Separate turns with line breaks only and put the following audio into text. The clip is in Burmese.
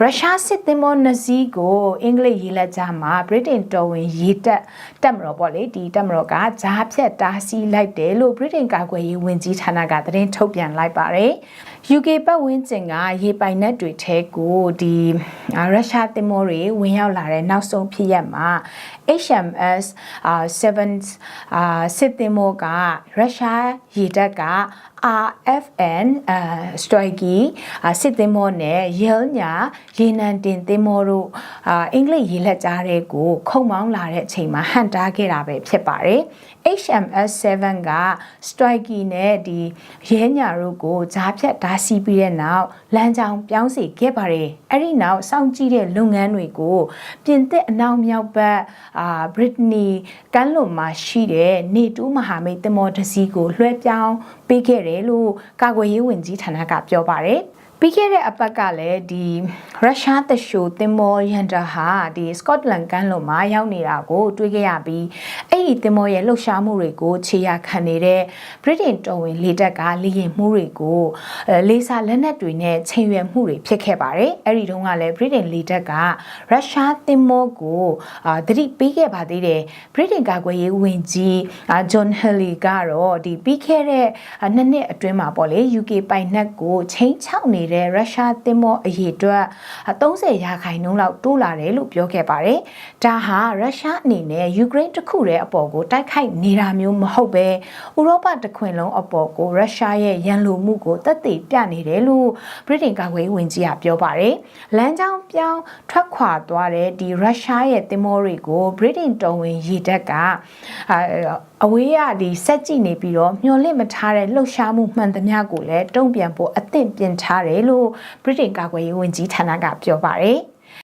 ရုရှားစစ်သင်္ဘောနှစ်စီးကိုအင်္ဂလိပ်ရေလက်ကြားမှာဗြိတိန်တော်ဝင်ရေတပ်တပ်မတော်ပေါ့လေဒီတပ်မတော်ကဂျားဖြတ်တားဆီးလိုက်တယ်လို့ဗြိတိန်ကာကွယ်ရေးဝန်ကြီးဌာနကသတင်းထုတ်ပြန်လိုက်ပါတယ် UK ပတ်ဝန်းကျင်ကရေပိုင်နက်တွေထဲကိုဒီရုရှားသင်္ဘောတွေဝင်ရောက်လာတဲ့နောက်ဆုံးဖြစ်ရပ်မှာ HMS 7အာစစ်သင်္ဘောကရုရှားရေတပ်က RFN အဲစတိုက်ကီစစ်သင်္ဘောနဲ့ရဲညာရေနံတင်သင်္ဘောတို့အာအင်္ဂလိပ်ရေလက်ကြားတဲ့ကိုခုံမောင်းလာတဲ့အချိန်မှာဟန်တားခဲ့တာပဲဖြစ်ပါတယ် HMS 7က Strikey နဲ့ဒီရဲညာတို့ကိုဂျားဖြတ်ဓာစီပြီးတဲ့နောက်လမ်းကြောင်းပြောင်းစီခဲ့ပါတယ်အဲ့ဒီနောက်စောင့်ကြည့်တဲ့လုပ်ငန်းတွေကိုပြင်သစ်အနောက်မြောက်ဘက်အာ Brittany ကမ်းလွန်မှာရှိတဲ့နေတူးမဟာမိတ်သင်္ဘောတစ်စီးကိုလွှဲပြောင်းပေးခဲ့တယ်လို့ကာကွယ်ရေးဝန်ကြီးဌာနကပြောပါတယ် ပြီးခဲ့တဲ့အပတ်ကလည်းဒီရုရှားတရှိုသင်္ဘောရန်တာဟာဒီစကော့တလန်ကမ်းလွန်မှာရောက်နေတာကိုတွေ့ခဲ့ရပြီးအဲ့ဒီသင်္ဘောရဲ့လှုပ်ရှားမှုတွေကိုခြေရာခံနေတဲ့ဗြိတိန်တော်ဝင်လေတပ်ကလေရင်မှုတွေကိုအဲလေးစားလက်နက်တွေနဲ့ချိန်ရွယ်မှုတွေဖြစ်ခဲ့ပါတယ်အဲ့ဒီတုန်းကလည်းဗြိတိန်လေတပ်ကရုရှားသင်္ဘောကိုအာသတိပေးခဲ့ပါသေးတယ်ဗြိတိန်ကာကွယ်ရေးဝန်ကြီးဂျွန်ဟယ်လီကတော့ဒီပြီးခဲ့တဲ့နှစ်နှစ်အတွင်းမှာပေါ့လေ UK ပိုင်နက်ကိုချိန်ချောက်နေတဲ့ရုရှားသင်္ဘောအရေအတွက်30ရာခိုင်နှုန်းလောက်တိုးလာတယ်လို့ပြောခဲ့ပါတယ်။ဒါဟာရုရှားအနေနဲ့ယူကရိန်းတစ်ခုတည်းအပေါ်ကိုတိုက်ခိုက်နေတာမျိုးမဟုတ်ပဲဥရောပတစ်ခွင်လုံးအပေါ်ကိုရုရှားရဲ့ရန်လိုမှုကိုတက်တည်ပြနေတယ်လို့ဗြိတိန်ကာကွယ်ရေးဝန်ကြီးကပြောပါတယ်။လမ်းကြောင်းပြောင်းထွက်ခွာသွားတဲ့ဒီရုရှားရဲ့သင်္ဘောတွေကိုဗြိတိန်တော်ဝင်ရေတပ်ကအဝေးရဒီစက်ကြည့်နေပြီးတော့မျော်လင့်မထားတဲ့လှုပ်ရှားမှုမှန်သမျှကိုလည်းတုံ့ပြန်ဖို့အသင့်ပြင်ထားတယ်လို့ဗြိတိန်ကာကွယ်ရေးဝန်ကြီးဌာနကပြောပါတယ်။